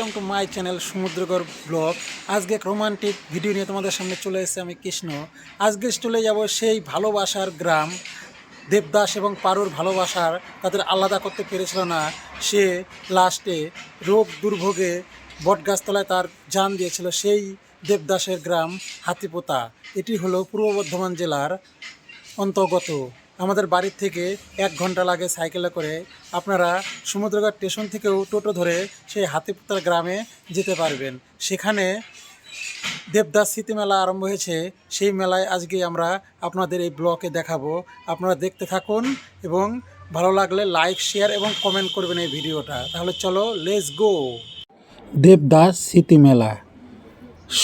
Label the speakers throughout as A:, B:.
A: Welcome to my channel Samudragarh blog আজকে এক romantic video নিয়ে তোমাদের সামনে চলে এসেছে আমি কৃষ্ণ। আজকে চলে যাব সেই ভালোবাসার গ্রাম, দেবদাস এবং পারুর ভালোবাসার, তাদের আলাদা করতে পেরেছিল না। সে লাস্টে রোগ দুর্ভোগে বটগাছতলায় তার জান দিয়েছিল সেই দেবদাসের গ্রাম হাতিপোতা। এটি হলো পূর্ব বর্ধমান জেলার অন্তর্গত। আমাদের বাড়ির থেকে এক ঘণ্টা লাগে সাইকেলে করে আপনারা সমুদ্রঘাট স্টেশন থেকেও টোটো ধরে সেই হাতিপুতার গ্রামে যেতে পারবেন। সেখানে দেবদাস স্মৃতি মেলা আরম্ভ হয়েছে। সেই মেলায় আজকে আমরা আপনাদের এই ব্লকে দেখাবো। আপনারা দেখতে থাকুন এবং ভালো লাগলে লাইক, শেয়ার এবং কমেন্ট করবেন এই ভিডিওটা। তাহলে চলো লেস গো দেবদাস স্মৃতি মেলা।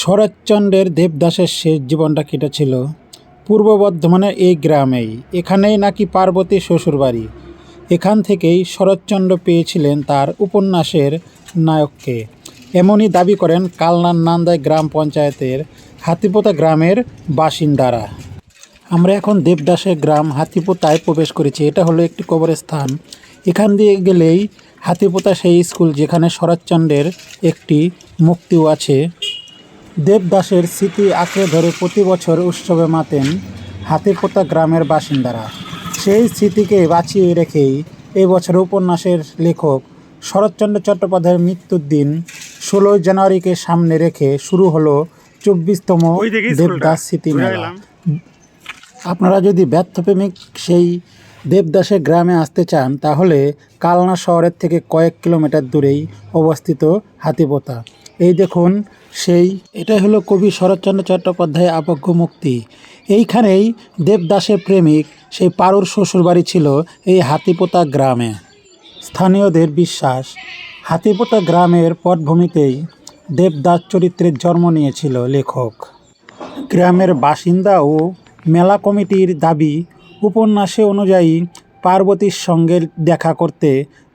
A: শরৎচন্দ্রের দেবদাসের শেষ জীবনটা কেটেছিল পূর্ব বর্ধমানের এই গ্রামেই। এখানেই নাকি পার্বতী শ্বশুরবাড়ি। এখান থেকেই শরৎচন্দ্র পেয়েছিলেন তার উপন্যাসের নায়ককে। এমনই দাবি করেন কালনার নান্দাই গ্রাম পঞ্চায়েতের হাতিপোতা গ্রামের বাসিন্দারা। আমরা এখন দেবদাসের গ্রাম হাতিপোতায় প্রবেশ করেছি। এটা হলো একটি কবরস্থান। এখান দিয়ে গেলেই হাতিপোতা সেই স্কুল যেখানে শরৎচন্দ্রের একটি মুক্তিও আছে। দেবদাসের স্মৃতি আঁকড়ে ধরে প্রতি বছর উৎসবে মাতেন হাতিপোতা গ্রামের বাসিন্দারা। সেই স্মৃতিকে বাঁচিয়ে রেখেই এবছর উপন্যাসের লেখক শরৎচন্দ্র চট্টোপাধ্যায়ের মৃত্যুর দিন ষোলোই জানুয়ারিকে সামনে রেখে শুরু হলো চব্বিশতম দেবদাস স্মৃতি মেলা। আপনারা যদি ব্যর্থপ্রেমিক সেই দেবদাসের গ্রামে আসতে চান তাহলে কালনা শহরের থেকে কয়েক কিলোমিটার দূরেই অবস্থিত হাতিপোতা। এই দেখুন সেই। এটাই হলো কবি শরৎচন্দ্র চট্টোপাধ্যায় আবগ্য মুক্তি। এইখানেই দেবদাসের প্রেমিক, সেই পারুর শ্বশুরবাড়ি ছিল এই হাতিপোতা গ্রামে। স্থানীয়দের বিশ্বাস, হাতিপোতা গ্রামের পটভূমিতেই দেবদাস চরিত্রের জন্ম নিয়েছিল লেখক। গ্রামের বাসিন্দা ও মেলা কমিটির দাবি উপন্যাসে অনুযায়ী পার্বতীর সঙ্গে দেখা করতে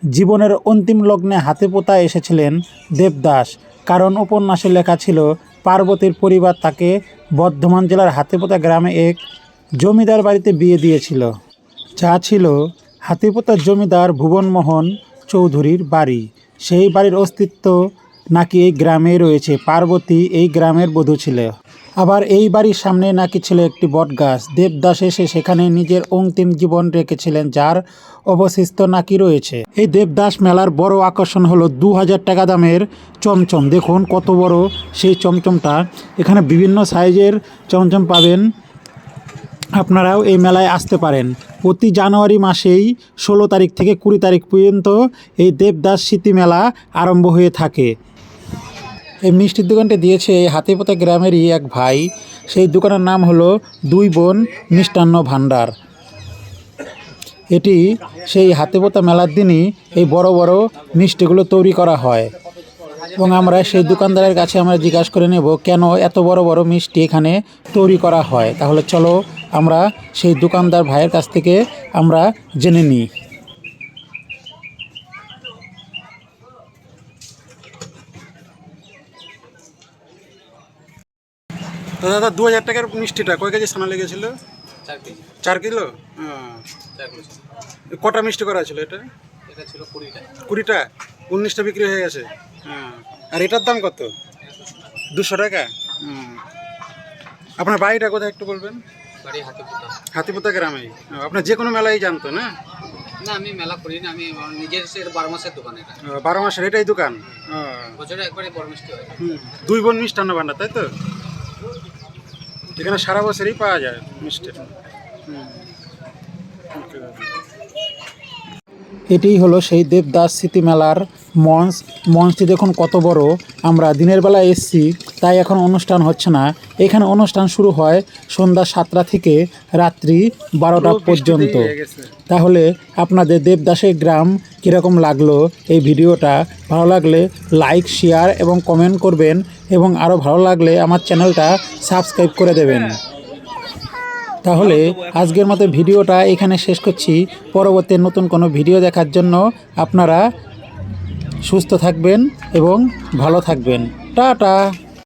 A: জীবনের অন্তিম লগ্নে হাতে পোতা এসেছিলেন দেবদাস। কারণ উপন্যাসে লেখা ছিল, পার্বতীর পরিবার তাকে বর্ধমান জেলার হাতিপোতা গ্রামে এক জমিদার বাড়িতে বিয়ে দিয়েছিল। যা ছিল হাতিপোতার জমিদার ভুবনমোহন চৌধুরীর বাড়ি। সেই বাড়ির অস্তিত্ব নাকি এই গ্রামেই রয়েছে, পার্বতী এই গ্রামের বধূ ছিল। আবার এই বাড়ির সামনে নাকি ছিল একটি বটগাছ। দেবদাস এসে সেখানে নিজের অন্তিম জীবন রেখেছিলেন, যার অবশিষ্ট নাকি রয়েছে। এই দেবদাস মেলার বড় আকর্ষণ হলো দু হাজার টাকা দামের চমচম। দেখুন কত বড় সেই চমচমটা। এখানে বিভিন্ন সাইজের চমচম পাবেন। আপনারাও এই মেলায় আসতে পারেন। প্রতি জানুয়ারি মাসেই ষোলো তারিখ থেকে কুড়ি তারিখ পর্যন্ত এই দেবদাস স্মৃতি মেলা আরম্ভ হয়ে থাকে। এই মিষ্টির দোকানটি দিয়েছে এই হাতিপোতা গ্রামেরই এক ভাই। সেই দোকানের নাম হলো দুই বোন মিষ্টান্ন ভাণ্ডার এটি সেই হাতিপোতা মেলার দিনই এই বড় বড় মিষ্টিগুলো তৈরি করা হয়। এবং আমরা সেই দোকানদারের কাছে আমরা জিজ্ঞাসা করে নেব, কেন এত বড় বড় মিষ্টি এখানে তৈরি করা হয়? তাহলে চলো আমরা সেই দোকানদার ভাইয়ের কাছ থেকে আমরা জেনে নিই। তো দাদা দু হাজার টাকার মিষ্টিটা কয় কেজি সানা লেগেছিল?
B: চার
A: কিলো? কটা মিষ্টি করা ছিল এটা?
B: কুড়িটা।
A: উনিশটা বিক্রি হয়ে গেছে। হ্যাঁ আর এটার দাম কত? দুশো টাকা? আপনার বাড়িটা কোথায় একটু বলবেন? হাতিপোতা। গ্রামে। আপনার যে কোনো মেলাই জানতো না?
B: না আমি মেলা করি না আমি আমার নিজের বারো মাসের দোকান এটা।
A: বারো মাসের এটাই দোকান?
B: বছরে একবারে বড় মিষ্টি হয়।
A: হুম। দুই বোন মিষ্টান্ন ভাণ্ডার তাই তো? এখানে সারা বছরই পাওয়া যায় মিষ্টি। এটিই হলো সেই দেবদাস স্মৃতি মেলার মঞ্চ মঞ্চটি দেখুন কত বড়। আমরা দিনের বেলা এসছি তাই এখন অনুষ্ঠান হচ্ছে না। এখানে অনুষ্ঠান শুরু হয় সন্ধ্যা সাতটা থেকে রাত্রি বারোটা পর্যন্ত। তাহলে আপনাদের দেবদাসের গ্রাম কীরকম লাগল এই ভিডিওটা? ভালো লাগলে লাইক শেয়ার এবং কমেন্ট করবেন এবং আরও ভালো লাগলে আমার চ্যানেলটা সাবস্ক্রাইব করে দেবেন। তাহলে আজকের মতো ভিডিওটা এখানে শেষ করছি। পরবর্তী নতুন কোনো ভিডিও দেখার জন্য আপনারা সুস্থ থাকবেন এবং ভালো থাকবেন। টাটা।